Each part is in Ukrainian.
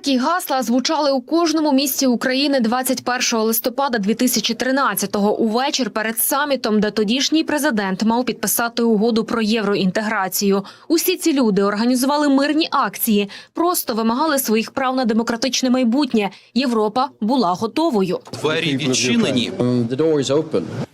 Такі гасла звучали у кожному місті України 21 листопада 2013-го у вечір перед самітом, де тодішній президент мав підписати угоду про євроінтеграцію. Усі ці люди організували мирні акції, просто вимагали своїх прав на демократичне майбутнє. Європа була готовою. Двері відчинені.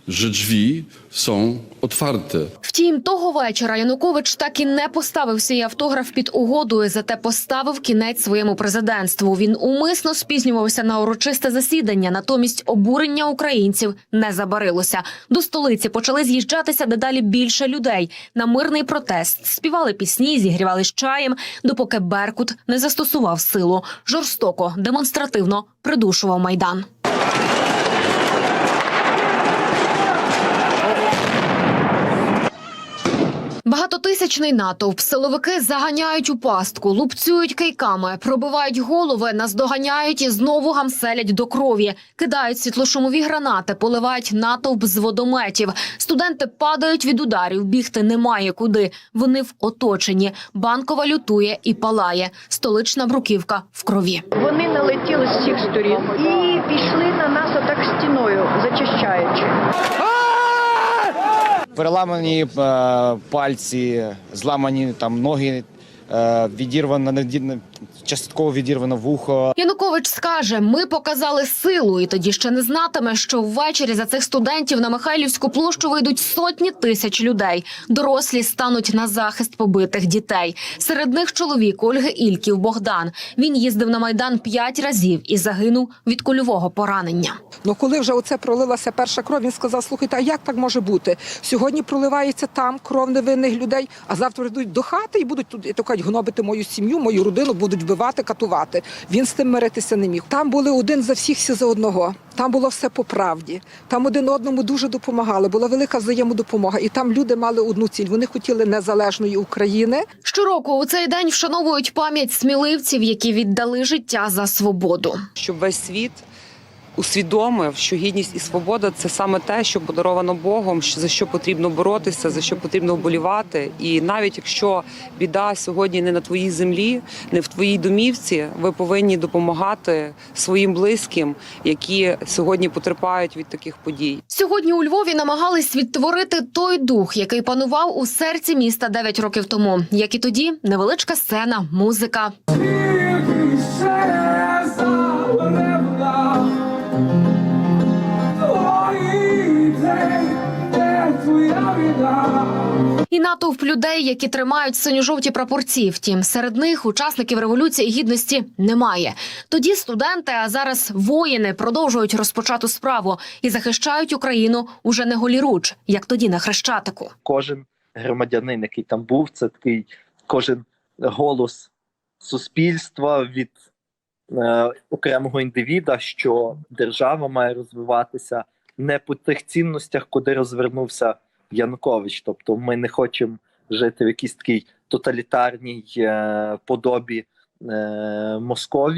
Drzwi są otwarte. Втім, того вечора Янукович так і не поставив свій автограф під угодою, зате поставив кінець своєму президентству. Він умисно спізнювався на урочисте засідання. Натомість обурення українців не забарилося. До столиці почали з'їжджатися дедалі більше людей на мирний протест. Співали пісні, зігрівались чаєм, допоки Беркут не застосував силу. Жорстоко, демонстративно придушував майдан. Багатотисячний натовп силовики заганяють у пастку, лупцюють кийками, пробивають голови, наздоганяють і знову гамселять до крові, кидають світлошумові гранати, поливають натовп з водометів. Студенти падають від ударів, бігти немає куди. Вони в оточенні. Банкова лютує і палає. Столична бруківка в крові. Вони налетіли з всіх сторін і пішли на нас отак стіною, зачищаючи. Переламані е, пальці, зламані там ноги, е, відірвано наді- частково відірвано вухо. Янукович скаже: ми показали силу, і тоді ще не знатиме, що ввечері за цих студентів на Михайлівську площу вийдуть сотні тисяч людей. Дорослі стануть на захист побитих дітей. Серед них чоловік Ольги Ільків Богдан. Він їздив на майдан п'ять разів і загинув від кульового поранення. Ну коли вже оце пролилася перша кров, він сказав: слухайте, а як так може бути? Сьогодні проливається там кров невинних людей, а завтра йдуть до хати і будуть тут то гнобити мою сім'ю, мою родину, будуть вбивати, катувати. Він з тим миритися не міг. Там були один за всіх, всі за одного. Там було все по правді. Там один одному дуже допомагали. Була велика взаємодопомога. І там люди мали одну ціль. Вони хотіли незалежної України. Щороку у цей день вшановують пам'ять сміливців, які віддали життя за свободу. щоб весь світ усвідомив, що гідність і свобода це саме те, що подаровано Богом, за що потрібно боротися, за що потрібно вболівати. І навіть якщо біда сьогодні не на твоїй землі, не в твоїй домівці, ви повинні допомагати своїм близьким, які сьогодні потерпають від таких подій. Сьогодні у Львові намагались відтворити той дух, який панував у серці міста 9 років тому. Як і тоді, невеличка сцена, музика. І натовп людей, які тримають синьо-жовті прапорці. Втім, серед них учасників революції гідності немає. Тоді студенти, а зараз воїни продовжують розпочату справу і захищають Україну уже не голіруч, як тоді на хрещатику. кожен громадянин, який там був, це такий кожен голос суспільства від е, окремого індивіда, що держава має розвиватися не по тих цінностях, куди розвернувся Янукович. Тобто, ми не хочемо жити в якійсь такій тоталітарній е, подобі е, Московії.